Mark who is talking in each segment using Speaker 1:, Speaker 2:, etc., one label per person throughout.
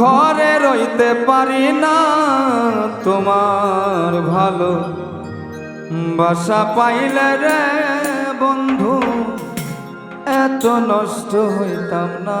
Speaker 1: ঘরে রইতে পারি না তোমার ভালো। বাসা পাইলে রে বন্ধু এত নষ্ট হইতাম না।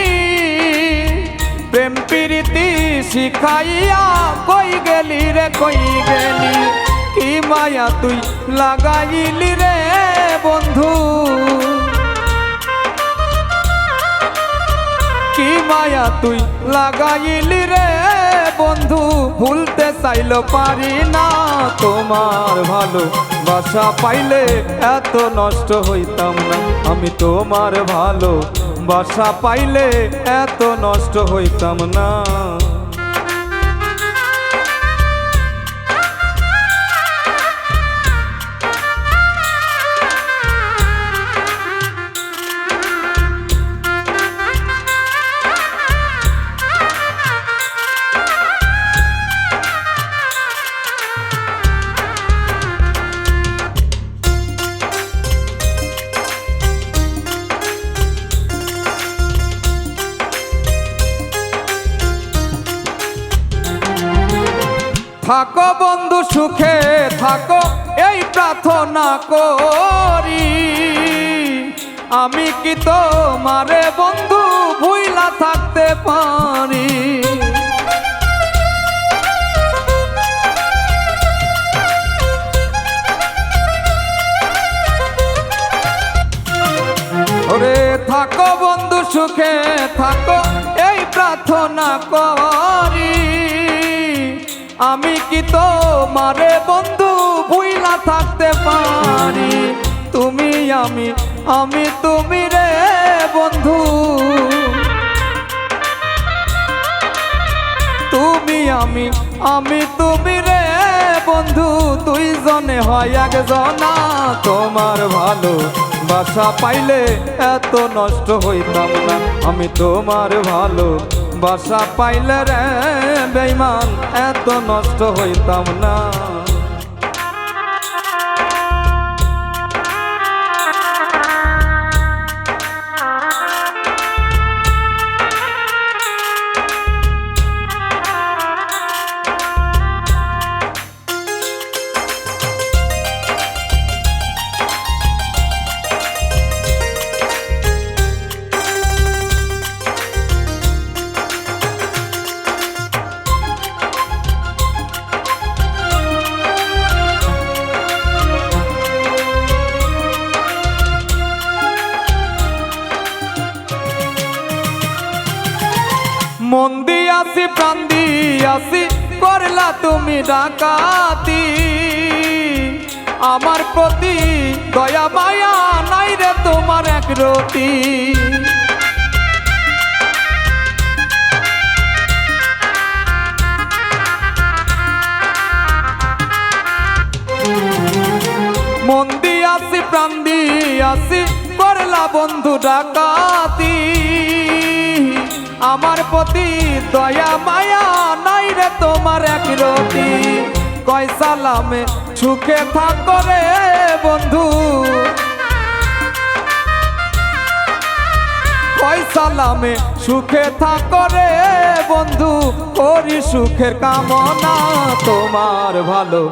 Speaker 1: প্রেম প্রীতি শিখাইয়া কই গেলি রে, কই গেলি? কি মায়া তুই লাগাইলি রে, বন্ধু? কি মায়া তুই লাগাইলি রে, বন্ধু? ভুলতে চাইলো পারি না তোমার ভালো বাসা পাইলে এত নষ্ট হইতাম না। আমি তোমার ভালো বাসা পাইলে এত নষ্ট হইতাম না। থাকো বন্ধু সুখে, থাকো, এই প্রার্থনা করি। আমি কি তোমারে বন্ধু ভুইলা থাকতে পারি? ওরে থাকো বন্ধু সুখে, থাকো, এই প্রার্থনা করি। আমি কি তো মারে বন্ধু ভুইলা থাকতে পারি? তুমি আমি আমি তুমি রে বন্ধু। তুমি আমি আমি তুমি রে বন্ধু। তুই জনে হয় একজনা। তোমার ভালো বাসা পাইলে এত নষ্ট হইতাম না। আমি তোমার ভালো বাসা পাইলে রে বেইমান এত নষ্ট হইতাম না। মন দিয়াছি, প্রাণ দিয়াছি, করলা তুমি ডাকাতি। আমার প্রতি দয়া, মায়া নাই রে তোমার এক রতি। মন দিয়াছি, প্রাণ দিয়াছি, করলা বন্ধু ডাকাতি। আমার প্রতি দয়া, মায়া নাই রে তোমার এক রতি। কয় সালামে, সুখে থাক রে বন্ধু। কয় সালামে, সুখে থাক রে বন্ধু। করি সুখের কামনা তোমার ভালো।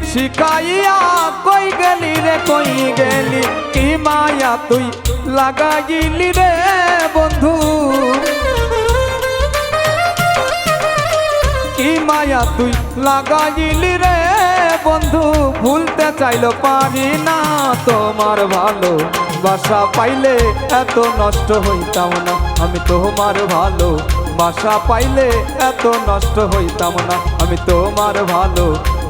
Speaker 1: শিখাইয়া কই গেলি রে, কই গেলি? কি মায়া তুই লাগাইলি রে, বন্ধু? কি মায়া তুই লাগাইলি রে, বন্ধু? ভুলতে চাইলো পারি না তোমার ভালো বাসা পাইলে এত নষ্ট হইতাম না। আমি তোমার ভালো বাসা পাইলে এত নষ্ট হইতাম না। আমি তোমার ভালো